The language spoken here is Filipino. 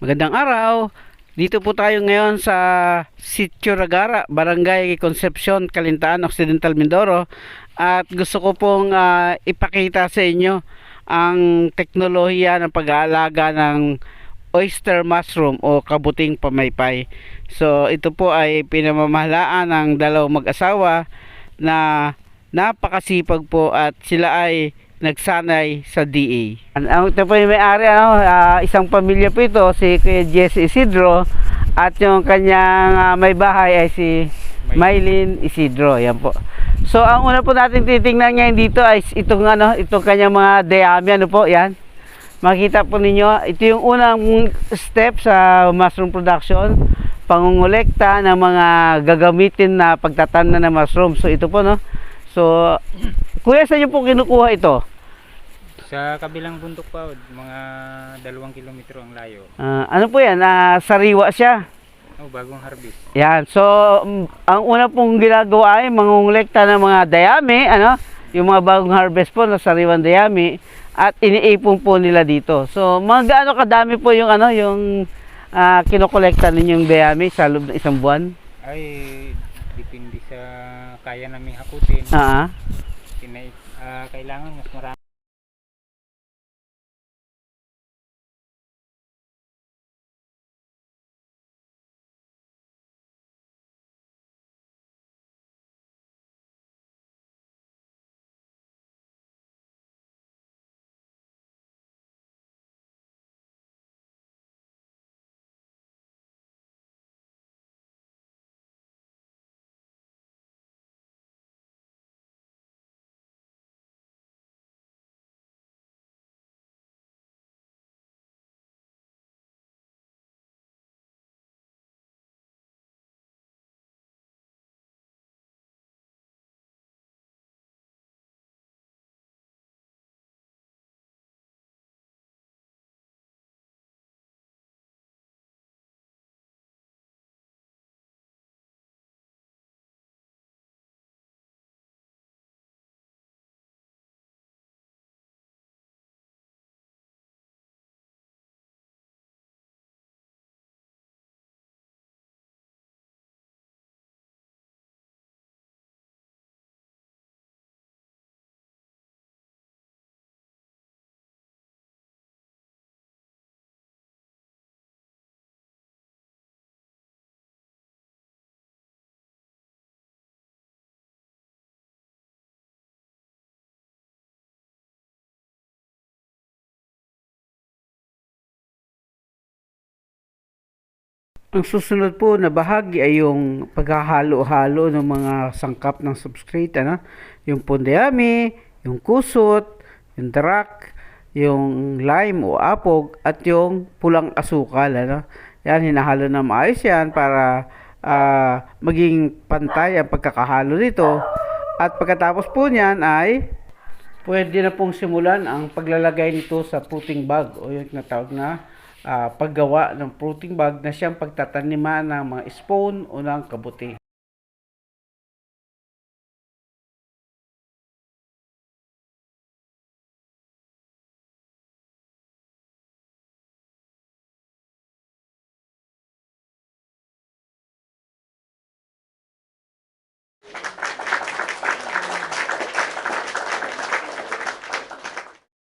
Magandang araw. Dito po tayo ngayon sa Sitio Ragara, Barangay Concepcion, Calintaan, Occidental Mindoro. At gusto ko pong ah, ipakita sa inyo ang teknolohiya ng pag-aalaga ng oyster mushroom o kabuting pamaypay. So ito po ay pinamamahalaan ng dalawang mag-asawa na napakasipag po at sila ay nagsanay sa DA. Ang ito po yung may-ari, ano, ah, isang pamilya po ito, si Kuya Jesse Isidro at yung kanyang ah, may bahay ay si Mylene Isidro. Yan po. So ang una po natin titingnan ngayon dito ay itong ano, itong kanyang mga dayami ano po, yan. Makita po ninyo, ito yung unang step sa mushroom production, pangungulekta ng mga gagamitin na pagtatanan ng mushroom. So ito po no. So Kuya, saan niyo po kinukuha ito? Sa kabilang bundok pa, mga dalawang kilometro ang layo. Ah, ano po yan? Ah, sariwa siya. Oh, bagong harvest. Yan. So, mm, ang una pong ginagawa ay mangungulekta ng mga dayami, ano? Yung mga bagong harvest po na sariwang dayami at iniipon po nila dito. So, mga gaano kadami po yung ano, yung ah, kinokolekta ninyong dayami sa loob ng isang buwan? Ay, depende sa kaya naming hakutin. Ah, ah. Kinai, ah, kailangan mas marami. Ang susunod po na bahagi ay yung paghahalo-halo ng mga sangkap ng substrate, ano? Yung pondayami, yung kusot, yung darak, yung lime o apog, at yung pulang asukal, ano? Yan, hinahalo na maayos yan para ah, maging pantay ang pagkakahalo nito. At pagkatapos po niyan ay pwede na pong simulan ang paglalagay nito sa fruiting bag o yung natawag na ah, paggawa ng fruiting bag na siyang pagtataniman ng mga spoon o ng kabuti.